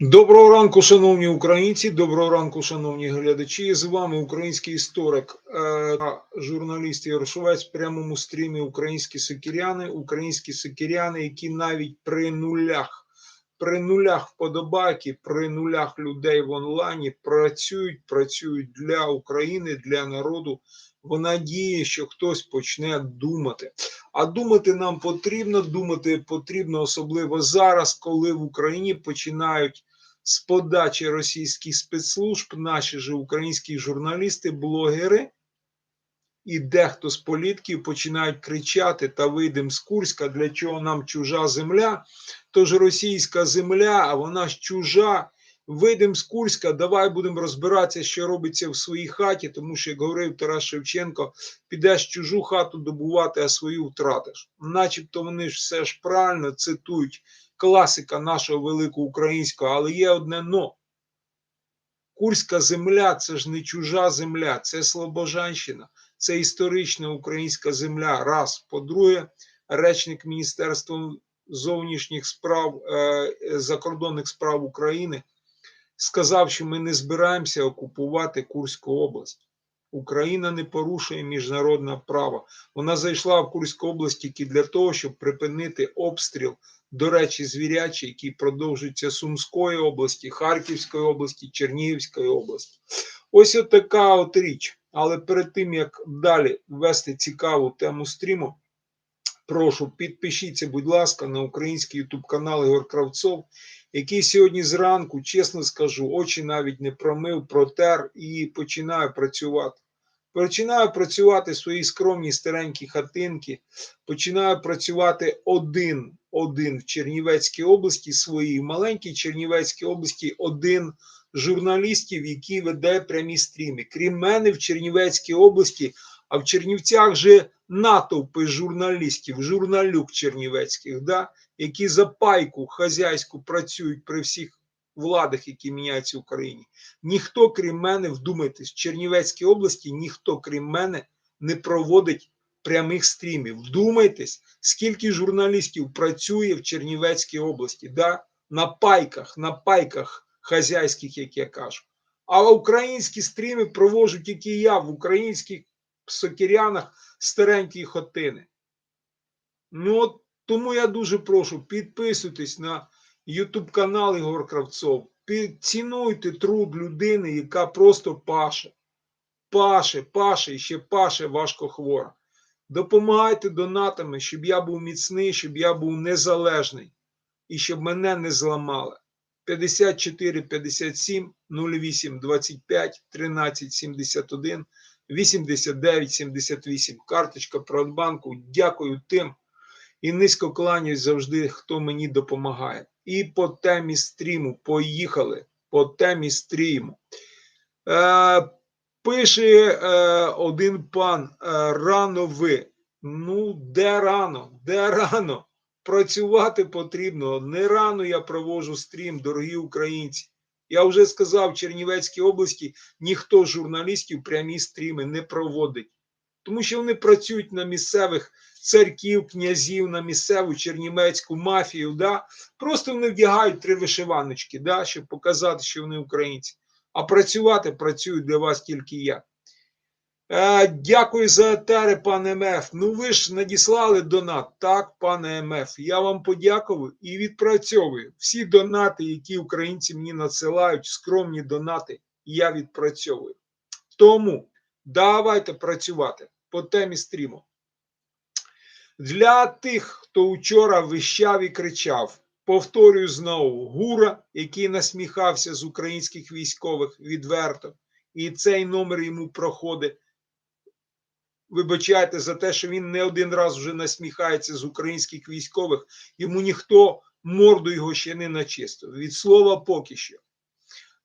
Доброго ранку, шановні українці. Доброго ранку, шановні глядачі. З вами український історик е, та журналіст Ярошовець в прямому стрімі Українські сокиряни. Українські сокиряни, які навіть при нулях, при нулях вподобайки, при нулях людей в онлайні працюють, працюють для України, для народу. В надії, що хтось почне думати. А думати нам потрібно, думати потрібно особливо зараз, коли в Україні починають з подачі російських спецслужб наші ж українські журналісти, блогери і дехто з політків починають кричати та вийдемо з Курська, для чого нам чужа земля. Тож російська земля, а вона ж чужа. Вийдемо з Курська, давай будемо розбиратися, що робиться в своїй хаті, тому що, як говорив Тарас Шевченко, підеш чужу хату добувати, а свою втратиш. Начебто вони ж все ж правильно цитують класика нашого великого українського, але є одне но. Курська земля це ж не чужа земля, це Слобожанщина, це історична українська земля. Раз. По-друге, речник Міністерства зовнішніх справ е, закордонних справ України сказав, що ми не збираємося окупувати Курську область. Україна не порушує міжнародне право. Вона зайшла в Курську область тільки для того, щоб припинити обстріл, до речі, звірячий, який продовжується Сумської області, Харківської області, Чернігівської області. Ось от така от річ. Але перед тим як далі ввести цікаву тему стріму, прошу підпишіться, будь ласка, на український ютуб канал Ігор Кравцов, який сьогодні зранку, чесно скажу, очі навіть не промив, протер і починаю працювати. Починаю працювати в своїй скромній старенькій хатинки, починаю працювати один, один в Чернівецькій області, своїй маленькій Чернівецькій області, один журналістів, який веде прямі стріми. Крім мене, в Чернівецькій області, а в Чернівцях же натовпи журналістів, журналюк чернівецьких, да, які за пайку хазяйську працюють при всіх владах, які міняються в Україні. Ніхто, крім мене, вдумайтесь, в Чернівецькій області ніхто, крім мене, не проводить прямих стрімів. Вдумайтесь, скільки журналістів працює в Чернівецькій області, да? на пайках, на пайках хазяйських, як я кажу. А українські стріми проводжу тільки я в українських сокирянах старенькі хотини. Ну от тому я дуже прошу підписуйтесь на YouTube канал Ігор Кравцов. Цінуйте труд людини, яка просто паше. Паше, паше і ще паше важко хвора. Допомагайте донатами, щоб я був міцний, щоб я був незалежний і щоб мене не зламали. 54 57 08 25 13 71 89 78. Карточка Приватбанку. Дякую тим і низько кланяюсь завжди, хто мені допомагає. І по темі стріму. Поїхали. По темі стріму. Е, Пише е, один пан: е, рано ви. Ну, де рано? Де рано? Працювати потрібно. Не рано я провожу стрім, дорогі українці. Я вже сказав, в Чернівецькій області ніхто з журналістів прямі стріми не проводить, тому що вони працюють на місцевих церків, князів, на місцеву чернівецьку мафію. Да? Просто вони вдягають три вишиваночки, да? щоб показати, що вони українці. А працювати працюю для вас тільки я. Е, Дякую за етери, пане МФ. Ну ви ж надіслали донат. Так, пане МФ. Я вам подякую і відпрацьовую. Всі донати, які українці мені надсилають, скромні донати, я відпрацьовую. Тому давайте працювати по темі стріму. Для тих, хто вчора вищав і кричав, повторюю знову: гура, який насміхався з українських військових відверто, і цей номер йому проходить. Вибачайте за те, що він не один раз вже насміхається з українських військових, йому ніхто морду його ще не начистив. Від слова поки що.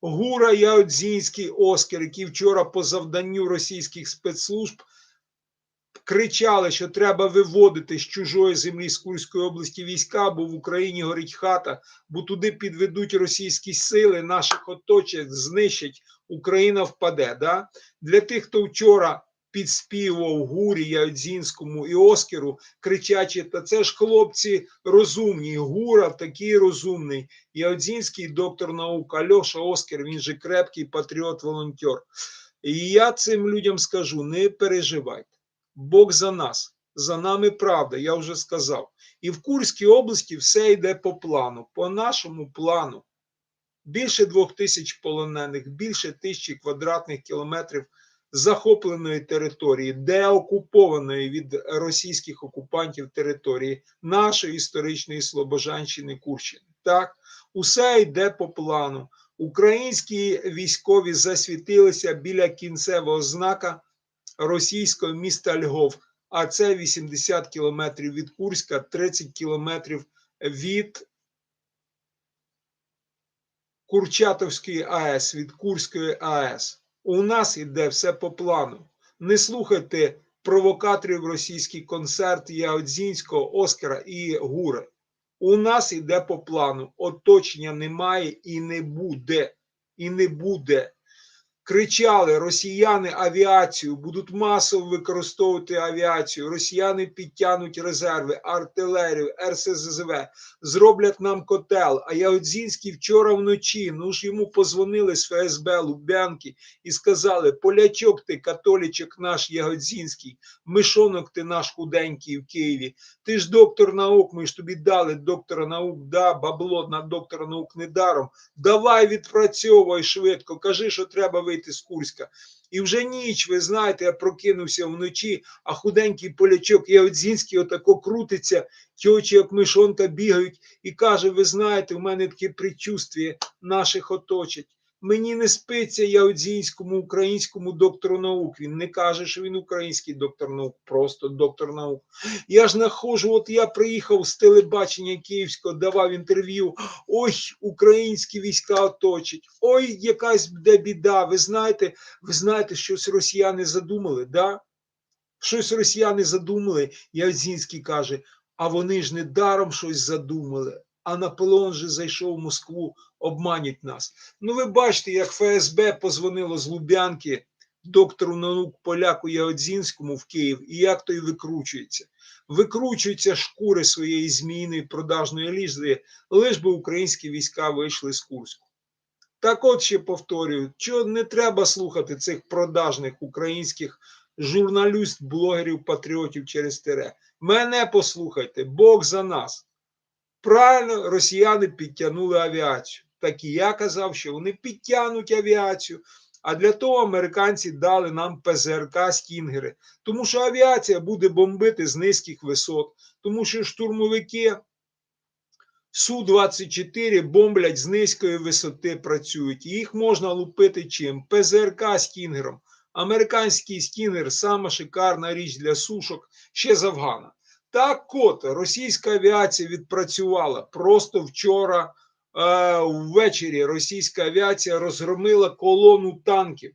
Гура Яодзінський Оскар, який вчора по завданню російських спецслужб кричали, що треба виводити з чужої землі з Курської області війська, бо в Україні горить хата, бо туди підведуть російські сили, наших оточать, знищать, Україна впаде. Да? Для тих, хто вчора підспівував Гурі, Ядзінському і Оскеру, кричачи: Та це ж хлопці розумні. Гура такий розумний. Ядзінський доктор наук, Альоша Оскер, він же крепкий патріот-волонтер. І я цим людям скажу: не переживайте. Бог за нас, за нами правда, я вже сказав. І в Курській області все йде по плану, по нашому плану. Більше двох тисяч полонених, більше тисячі квадратних кілометрів захопленої території, деокупованої від російських окупантів території нашої історичної Слобожанщини Курщини. Так, усе йде по плану. Українські військові засвітилися біля кінцевого знака російського міста Львов, а це 80 кілометрів від Курська, 30 кілометрів від Курчатовської АЕС, від Курської АЕС. У нас іде все по плану. Не слухайте провокаторів російський концерт Яодзінського, Оскара і Гури. У нас іде по плану. Оточення немає і не буде. І не буде. Кричали росіяни авіацію, будуть масово використовувати авіацію. Росіяни підтягнуть резерви, артилерію, РСЗВ, зроблять нам котел. А Ягодзінський вчора вночі, ну ж йому позвонили з ФСБ Лубянки і сказали: Полячок ти, католічок наш Ягодзінський, мишонок ти наш худенький в Києві. Ти ж доктор наук, ми ж тобі дали доктора наук, да, бабло на доктора наук не даром. Давай відпрацьовуй швидко, кажи, що треба вийти з Курська. І вже ніч, ви знаєте, я прокинувся вночі, а худенький полячок Ягодзінський отако крутиться, ті очі, як мишонка бігають, і каже: Ви знаєте, в мене таке предчувствие наших оточать. Мені не спиться Ягодзінському українському доктору наук. Він не каже, що він український доктор наук, просто доктор наук. Я ж нахожу, от я приїхав з телебачення Київського, давав інтерв'ю. Ой, українські війська оточать. Ой, якась буде біда. Ви знаєте, ви знаєте, щось росіяни задумали, да? Щось росіяни задумали. Ягодзінський каже, а вони ж не даром щось задумали. А Наполеон же зайшов в Москву, обманять нас. Ну, ви бачите, як ФСБ позвонило з Лубянки доктору наук поляку Ягодзінському в Київ, і як той викручується. Викручуються шкури своєї змійної продажної ліжди, лиш би українські війська вийшли з Курську. Так от ще повторюю, що не треба слухати цих продажних українських журналіст, блогерів, патріотів через тире. Мене послухайте, Бог за нас. Правильно, росіяни підтягнули авіацію. Так і я казав, що вони підтягнуть авіацію. А для того американці дали нам ПЗРК Стінгери, тому що авіація буде бомбити з низьких висот, тому що штурмовики Су-24 бомблять з низької висоти працюють. І їх можна лупити чим? ПЗРК Стінгером. Американський стінгер сама шикарна річ для сушок ще з Афгана. Так от російська авіація відпрацювала просто вчора е, ввечері. Російська авіація розгромила колону танків.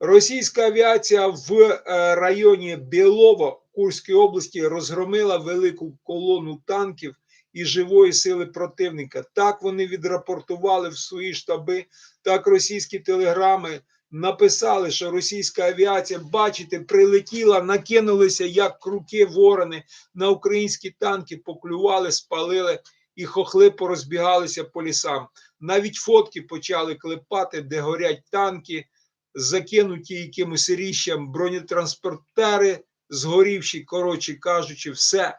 Російська авіація в е, районі Білово Курської області розгромила велику колону танків і живої сили противника. Так вони відрапортували в свої штаби, так російські телеграми написали, що російська авіація, бачите, прилетіла, накинулися як круки ворони на українські танки, поклювали, спалили і хохли порозбігалися по лісам. Навіть фотки почали клепати, де горять танки, закинуті якимось ріщам, бронетранспортери, згорівші, коротше кажучи, все.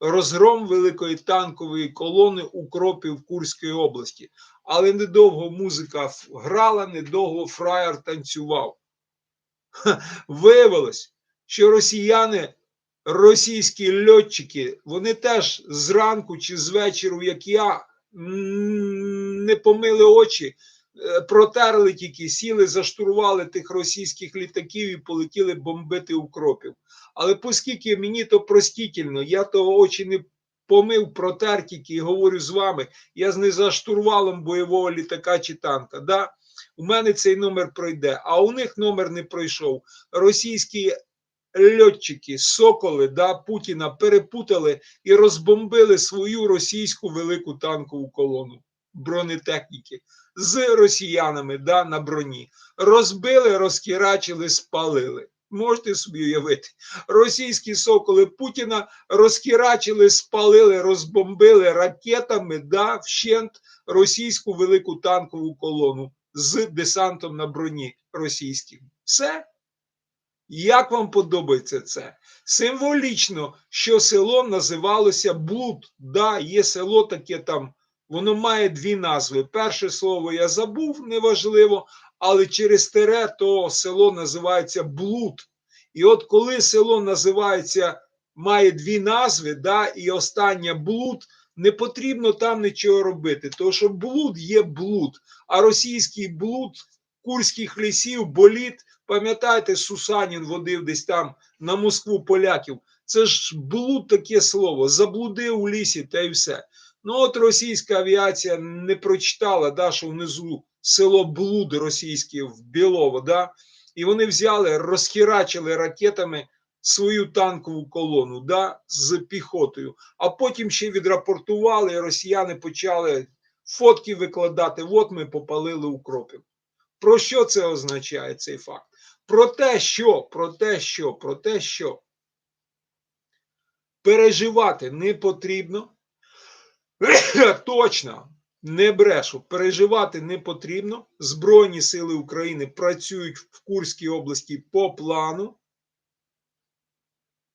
Розгром великої танкової колони укропів Курської області. Але недовго музика грала, недовго фраєр танцював. Виявилось, що росіяни, російські льотчики, вони теж зранку чи з вечору, як я, не помили очі, е, протерли тільки, сіли, заштурвали тих російських літаків і полетіли бомбити укропів. Але оскільки мені то простітельно, я то очі не помив протер тільки і говорю з вами, я не за штурвалом бойового літака чи танка. Да? У мене цей номер пройде, а у них номер не пройшов. Російські льотчики, соколи да, Путіна перепутали і розбомбили свою російську велику танкову колону бронетехніки з росіянами да, на броні. Розбили, розкірачили, спалили. Можете собі уявити, російські соколи Путіна розхірачили, спалили, розбомбили ракетами да, вщент російську велику танкову колону з десантом на броні російським. Все. Як вам подобається це? Символічно, що село називалося Блуд. Да, є село таке там, воно має дві назви. Перше слово я забув, неважливо, але через тере то село називається Блуд. І от коли село називається, має дві назви, да, і остання блуд, не потрібно там нічого робити, тому що блуд є блуд, а російський блуд курських лісів, боліт, пам'ятаєте, Сусанін водив десь там на Москву поляків. Це ж блуд таке слово, заблудив у лісі та й все. Ну от російська авіація не прочитала, да, що внизу село Блуд російське в Білово, да, і вони взяли, розхерачили ракетами свою танкову колону да, з піхотою, а потім ще відрапортували, і росіяни почали фотки викладати. От ми попалили укропів. Про що це означає цей факт? Про те, що, про те, що, про те, що переживати не потрібно. Точно, не брешу, переживати не потрібно. Збройні сили України працюють в Курській області по плану.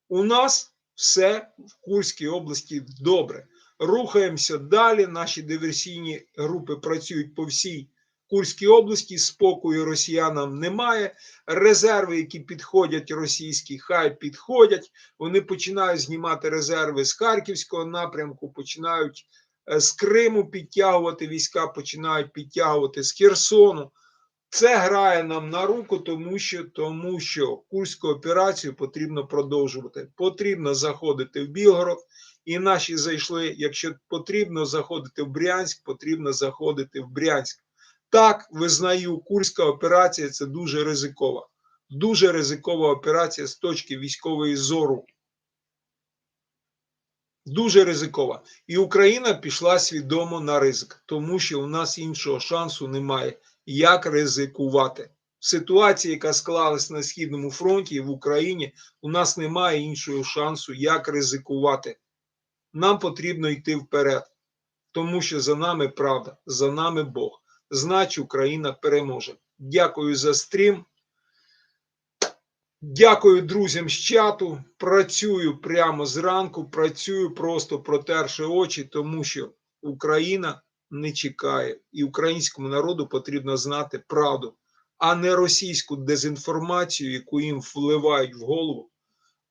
У нас все в Курській області добре. Рухаємося далі. Наші диверсійні групи працюють по всій Курській області. Спокою росіянам немає. Резерви, які підходять російські, хай підходять. Вони починають знімати резерви з Харківського напрямку, починають з Криму підтягувати війська, починають підтягувати з Херсону. Це грає нам на руку, тому що тому що курську операцію потрібно продовжувати. Потрібно заходити в Білгород, і наші зайшли. Якщо потрібно заходити в Брянськ, потрібно заходити в Брянськ. Так, визнаю, курська операція це дуже ризикова. Дуже ризикова операція з точки військової зору. Дуже ризикова. І Україна пішла свідомо на ризик, тому що у нас іншого шансу немає як ризикувати. В ситуації, яка склалась на Східному фронті в Україні, у нас немає іншого шансу, як ризикувати. Нам потрібно йти вперед, тому що за нами правда, за нами Бог. Значить, Україна переможе. Дякую за стрім. Дякую друзям з чату. Працюю прямо зранку, працюю просто протерши очі, тому що Україна не чекає, і українському народу потрібно знати правду, а не російську дезінформацію, яку їм вливають в голову.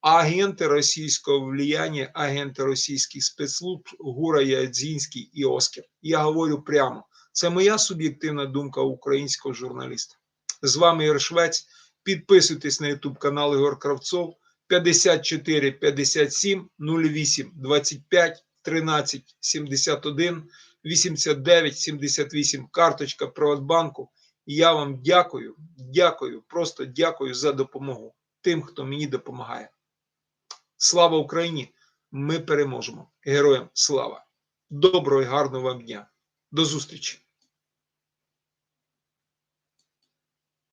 Агенти російського влияння, агенти російських спецслужб Гура Ядзінський і Оскар. Я говорю прямо. Це моя суб'єктивна думка українського журналіста. З вами Ігор Швець. Підписуйтесь на YouTube канал Ігор Кравцов 54 57 08 25 13 71 89 78 карточка Приватбанку. Я вам дякую, дякую, просто дякую за допомогу тим, хто мені допомагає. Слава Україні! Ми переможемо. Героям слава! Доброго і гарного вам дня! До зустрічі!